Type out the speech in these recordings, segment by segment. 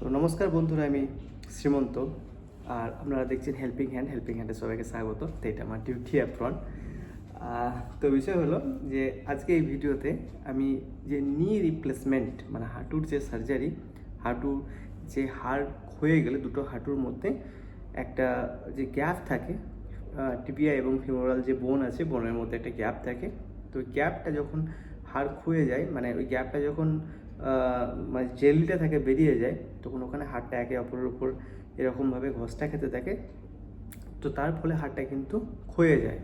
তো নমস্কার বন্ধুরা, আমি শ্রীমন্ত আর আপনারা দেখছেন হেল্পিং হ্যান্ড হেল্পিং হ্যান্ডে সবাইকে স্বাগত। তো এটা আমার ডিউটি অ্যাপ্রন তো বিষয় হলো যে আজকে এই ভিডিওতে আমি যে নি রিপ্লেসমেন্ট মানে হাঁটুর যে সার্জারি হাঁটুর যে হাড় ক্ষয়ে গেলে দুটো হাঁটুর মধ্যে একটা যে গ্যাপ থাকে টিপিয়া এবং ফিমোরাল যে বোন আছে বোনের মধ্যে একটা গ্যাপ থাকে। তো গ্যাপটা যখন হাড় ক্ষয়ে যায় মানে ওই গ্যাপটা যখন মানে জেলটা থাকে বেরিয়ে যায়, তখন ওখানে হাড়টা একে অপরের উপর এরকমভাবে ঘষটা খেতে থাকে। তো তার ফলে হাড়টা কিন্তু ক্ষয়ে যায়।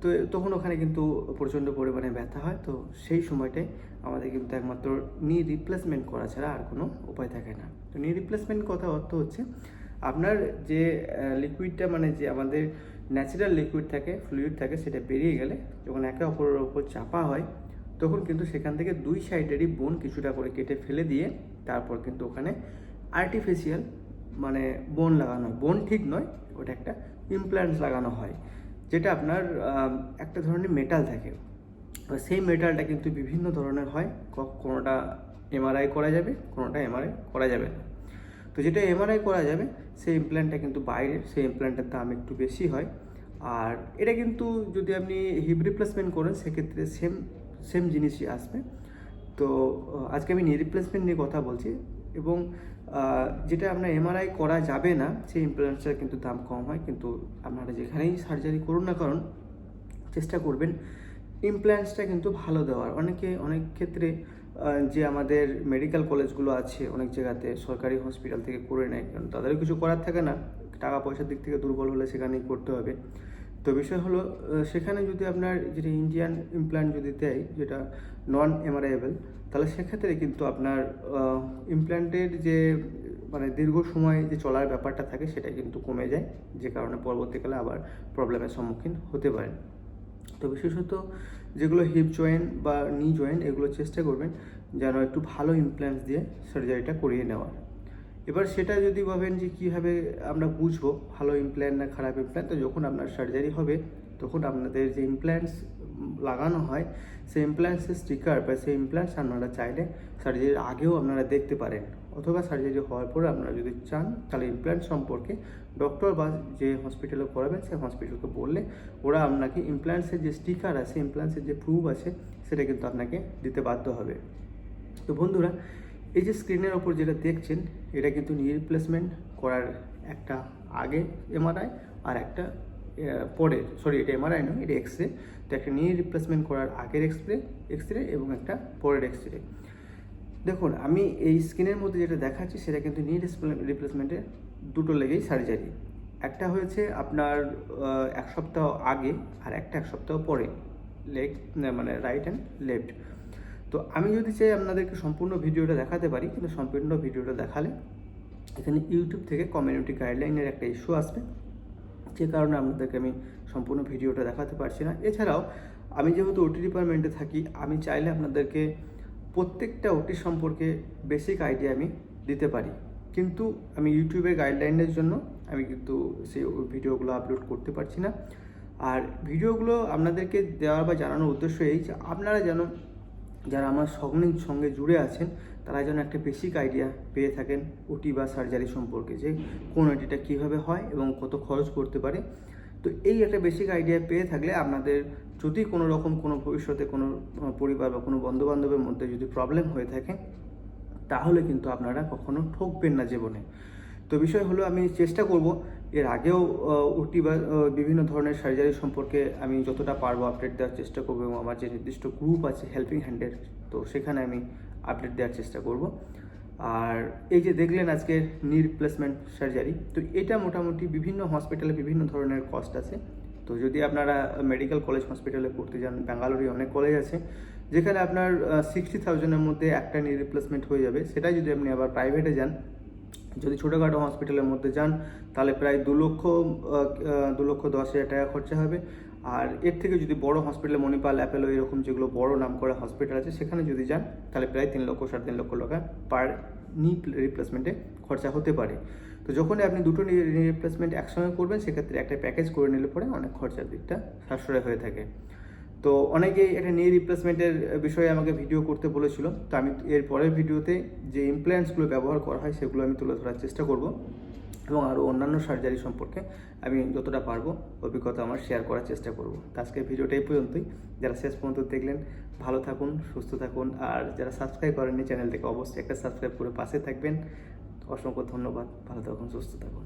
তো তখন ওখানে কিন্তু প্রচণ্ড পরিমাণে ব্যথা হয়। তো সেই সময়টায় আমাদের কিন্তু একমাত্র নি রিপ্লেসমেন্ট করা ছাড়া আর কোনো উপায় থাকে না। তো নি রিপ্লেসমেন্ট কথা অর্থ হচ্ছে, আপনার যে লিকুইডটা মানে যে আমাদের ন্যাচারাল লিকুইড থাকে ফ্লুইড থাকে, সেটা বেরিয়ে গেলে যখন একে অপরের ওপর চাপা হয় তখন কিন্তু সেখান থেকে দুই সাইডেরই বোন কিছুটা করে কেটে ফেলে দিয়ে তারপর কিন্তু ওখানে আর্টিফিশিয়াল মানে বোন লাগানো হয়। বোন ঠিক নয়, ওটা একটা ইমপ্ল্যান্টস লাগানো হয়, যেটা আপনার একটা ধরনের মেটাল থাকে। সেই মেটালটা কিন্তু বিভিন্ন ধরনের হয় কোনোটা এমআরআই করা যাবে, কোনোটা এমআরআই করা যাবে না। তো যেটা এমআরআই করা যাবে, সেই ইমপ্ল্যান্টটা কিন্তু বাইরের সেই ইমপ্ল্যান্টের দাম একটু বেশি হয়। আর এটা কিন্তু যদি আপনি হিপ রিপ্লেসমেন্ট করেন, সেক্ষেত্রে সেম সেম জিনিসই আসবে। তো আজকে আমি নি রিপ্লেসমেন্ট নিয়ে কথা বলছি এবং যেটা আপনার এমআরআই করা যাবে না, সেই ইমপ্ল্যান্টসটার কিন্তু দাম কম হয়, কিন্তু আপনারা যেখানেই সার্জারি করুন না কারণ, চেষ্টা করবেন ইমপ্ল্যান্টসটা কিন্তু ভালো দেওয়ার। অনেকে, অনেক ক্ষেত্রে যে আমাদের মেডিকেল কলেজগুলো আছে, অনেক জায়গাতে সরকারি হসপিটাল থেকে করে নেয়, কারণ তাদেরও কিছু করার থাকে না। টাকা পয়সার দিক থেকে দুর্বল হলে সেখানেই করতে হবে। তো বিষয় হলো সেখানে যদি আপনার যেটা ইন্ডিয়ান ইমপ্ল্যান্ট যদি দেয়, যেটা নন এমআরআইএবল তাহলে সেক্ষেত্রে কিন্তু আপনার ইমপ্ল্যান্টের যে মানে দীর্ঘ সময় যে চলার ব্যাপারটা থাকে, সেটা কিন্তু কমে যায়। যে কারণে পরবর্তীকালে আবার প্রবলেমের সম্মুখীন হতে পারেন। তো বিশেষত যেগুলো হিপ জয়েন্ট বা নি জয়েন্ট এগুলো চেষ্টা করবেন যেন একটু ভালো ইমপ্ল্যান্টস দিয়ে সার্জারিটা করিয়ে নেওয়ার। এবার সেটা যদি ভাবেন যে কীভাবে আমরা বুঝব ভালো ইমপ্ল্যান্ট না খারাপ ইমপ্ল্যান্ট তো যখন আপনার সার্জারি হবে, তখন আপনাদের যে ইমপ্ল্যান্টস লাগানো হয়, সেই ইমপ্ল্যান্টসের স্টিকার বা সেই ইমপ্ল্যান্টস আপনারা চাইলে সার্জারির আগেও আপনারা দেখতে পারেন। অথবা সার্জারি হওয়ার পরে আপনারা যদি চান, তাহলে ইমপ্ল্যান্ট সম্পর্কে ডক্টর বা যে হসপিটালে করাবেন সেই হসপিটালকে বললে ওরা আপনাকে ইমপ্ল্যান্টসের যে স্টিকার আছে ইমপ্ল্যান্টসের যে প্রুফ আছে, সেটা কিন্তু আপনাকে দিতে বাধ্য হবে। তো বন্ধুরা এই যে স্ক্রিনের ওপর যেটা দেখছেন, এটা কিন্তু নি রিপ্লেসমেন্ট করার একটা আগে এমআরআই আর একটা পরে সরি এটা এমআরআই নয়, এটা এক্স রে তো একটা নি রিপ্লেসমেন্ট করার আগের এক্স রে এক্স রে এবং একটা পরের এক্স রে দেখুন, আমি এই স্ক্রিনের মধ্যে যেটা দেখাচ্ছি, সেটা কিন্তু নি রিপ্লেসমেন্টের দুটো লেগেই সার্জারি একটা হয়েছে আপনার এক সপ্তাহ আগে আর একটা এক সপ্তাহ পরে লেগ মানে রাইট অ্যান্ড লেফট তো আমি যদি চাই আপনাদেরকে সম্পূর্ণ ভিডিওটা দেখাতে পারি কিন্তু সম্পূর্ণ ভিডিওটা দেখালে এখানে ইউটিউব থেকে কমিউনিটি গাইডলাইনের একটা ইস্যু আসবে। যে কারণে আপনাদেরকে আমি সম্পূর্ণ ভিডিওটা দেখাতে পারছি না। এছাড়াও, আমি যেহেতু ওটি ডিপার্টমেন্টে থাকি, আমি চাইলে আপনাদেরকে প্রত্যেকটা ওটি সম্পর্কে বেসিক আইডিয়া আমি দিতে পারি। কিন্তু আমি ইউটিউবের গাইডলাইনের জন্য আমি কিন্তু সেই ভিডিওগুলো আপলোড করতে পারছি না। আর ভিডিওগুলো আপনাদেরকে দেওয়ার বা জানানোর উদ্দেশ্য এই যে আপনারা যেন যারা আমার সঙ্গে সঙ্গে জুড়ে আছেন, তারা যেন একটা বেসিক আইডিয়া পেয়ে থাকেন ওটি বা সার্জারি সম্পর্কে যে কোন ওটিটা কীভাবে হয় এবং কত খরচ করতে পারে। তো এই একটা বেসিক আইডিয়া পেয়ে থাকলে আপনাদের যদি কোনো রকম কোনো ভবিষ্যতে কোনো পরিবার বা কোনো বন্ধুবান্ধবের মধ্যে যদি প্রবলেম হয়ে থাকে, তাহলে কিন্তু আপনারা কখনো ঠকবেন না জীবনে। তো বিষয় হলো আমি চেষ্টা করব এর আগেও উটি বা বিভিন্ন ধরনের সার্জারি সম্পর্কে আমি যতটা পারব আপডেট দেওয়ার চেষ্টা করব এবং আমার যে নির্দিষ্ট গ্রুপ আছে হেল্পিং হ্যান্ডের তো সেখানে আমি আপডেট দেওয়ার চেষ্টা করব। আর এই যে দেখলেন আজকে নি রিপ্লেসমেন্ট সার্জারি তো এটা মোটামুটি বিভিন্ন হসপিটালে বিভিন্ন ধরনের কস্ট আছে। তো যদি আপনারা মেডিকেল কলেজ হসপিটালে করতে যান, ব্যাঙ্গালোরে অনেক কলেজ আছে, যেখানে আপনার সিক্সটি থাউজেন্ডের মধ্যে একটা নি রিপ্লেসমেন্ট হয়ে যাবে। সেটাই যদি আপনি আবার প্রাইভেটে যান যদি ছোটোখাটো হসপিটালের মধ্যে যান, তাহলে প্রায় দু লক্ষ দু লক্ষ দশ হাজার টাকা খরচা হবে। আর এর থেকে যদি বড় হসপিটালে মণিপাল অ্যাপেলো এরকম যেগুলো বড় নাম করা হসপিটাল আছে, সেখানে যদি যান, তাহলে প্রায় তিন লক্ষ, সাড়ে তিন লক্ষ টাকা পার নি রিপ্লেসমেন্টে খরচা হতে পারে। তো যখনই আপনি দুটো নি রিপ্লেসমেন্ট একসঙ্গে করবেন, সেক্ষেত্রে একটা প্যাকেজ করে নিলে পরে অনেক খরচার দিকটা সাশ্রয় হয়ে থাকে। তো অনেকেই একটা নি রিপ্লেসমেন্টের বিষয়ে আমাকে ভিডিও করতে বলেছিল। তো আমি এর পরের ভিডিওতে যে ইমপ্ল্যান্টসগুলো ব্যবহার করা হয়, সেগুলো আমি তুলে ধরার চেষ্টা করব এবং আরও অন্যান্য সার্জারি সম্পর্কে আমি যতটা পারব অভিজ্ঞতা আমার শেয়ার করার চেষ্টা করব। তো আজকের ভিডিওটা এই পর্যন্তই। যারা শেষ পর্যন্ত দেখলেন, ভালো থাকুন, সুস্থ থাকুন। আর যারা সাবস্ক্রাইব করেননি চ্যানেলটাকে অবশ্যই একটা সাবস্ক্রাইব করে পাশে থাকবেন। অসংখ্য ধন্যবাদ। ভালো থাকুন, সুস্থ থাকুন।